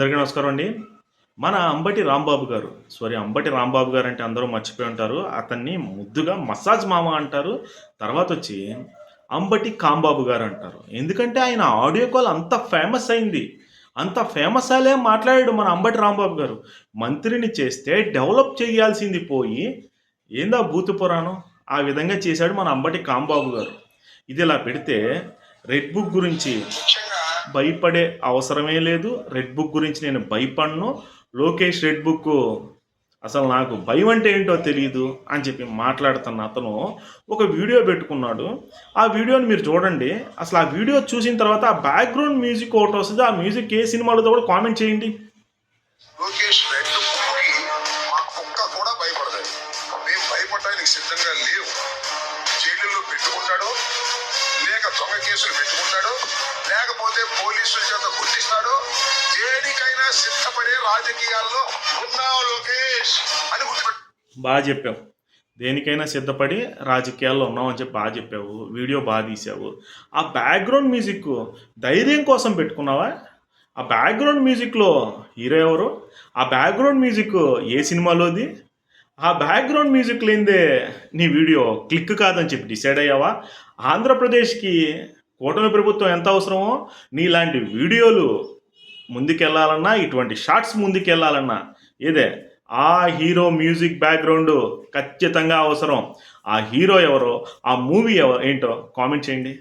అందరికీ నమస్కారం అండి. మన అంబటి రాంబాబు గారు సారీ అంబటి రాంబాబు గారు అంటే అందరూ మర్చిపోయి ఉంటారు. అతన్ని ముద్దుగా మసాజ్ మామ అంటారు. తర్వాత వచ్చి అంబటి కాంబాబు గారు అంటారు. ఎందుకంటే ఆయన ఆడియో కాల్ అంత ఫేమస్ అయింది. అంత ఫేమస్ అలే మాట్లాడాడు మన అంబటి రాంబాబు గారు. మంత్రిని చేస్తే డెవలప్ చేయాల్సింది పోయి ఏందా భూత పురాణం? ఆ విధంగా చేశాడు మన అంబటి కాంబాబు గారు. ఇది ఇలా పెడితే రెడ్ బుక్ గురించి భయపడే అవసరమే లేదు. రెడ్ బుక్ గురించి నేను భయపడను. లోకేష్ రెడ్ బుక్ అసలు నాకు భయం అంటే ఏంటో తెలియదు అని చెప్పి మాట్లాడుతున్న అతను ఒక వీడియో పెట్టుకున్నాడు. ఆ వీడియోని మీరు చూడండి. అసలు ఆ వీడియో చూసిన తర్వాత ఆ బ్యాక్గ్రౌండ్ మ్యూజిక్ ఒకటి వస్తుంది. ఆ మ్యూజిక్ ఏ సినిమాలో కూడా కామెంట్ చేయండి. లోకేష్ రెడ్ కుక్క కూడా మేము భయపడటానికి సిద్ధంగా లేవు. జైలులో పెట్టుకుంటాడు లేక దొంగ కేసులు పెట్టుకుంటాడు లేకపోతే పోలీసుల చేత గుర్తిస్తాడో? దేనికైనా సిద్ధపడే రాజకీయాల్లో ఉన్నావు లోకేష్ అని గుర్తుపెట్టు బాగా చెప్పావు. దేనికైనా సిద్ధపడి రాజకీయాల్లో ఉన్నామని చెప్పి బాగా చెప్పావు. వీడియో బాగా తీసావు. ఆ బ్యాక్గ్రౌండ్ మ్యూజిక్ ధైర్యం కోసం పెట్టుకున్నావా? ఆ బ్యాక్గ్రౌండ్ మ్యూజిక్లో హీరో ఎవరు? ఆ బ్యాక్గ్రౌండ్ మ్యూజిక్ ఏ సినిమాలోది? ఆ బ్యాక్గ్రౌండ్ మ్యూజిక్ లేనిదే నీ వీడియో క్లిక్ కాదని చెప్పి డిసైడ్ అయ్యావా? ఆంధ్రప్రదేశ్కి కూటమి ప్రభుత్వం ఎంత అవసరమో నీలాంటి వీడియోలు ముందుకెళ్ళాలన్నా ఇటువంటి షార్ట్స్ ముందుకెళ్ళాలన్నా ఏదే ఆ హీరో మ్యూజిక్ బ్యాక్గ్రౌండ్ ఖచ్చితంగా అవసరం. ఆ హీరో ఎవరో ఆ మూవీ ఎవరో ఏంటో కామెంట్ చేయండి.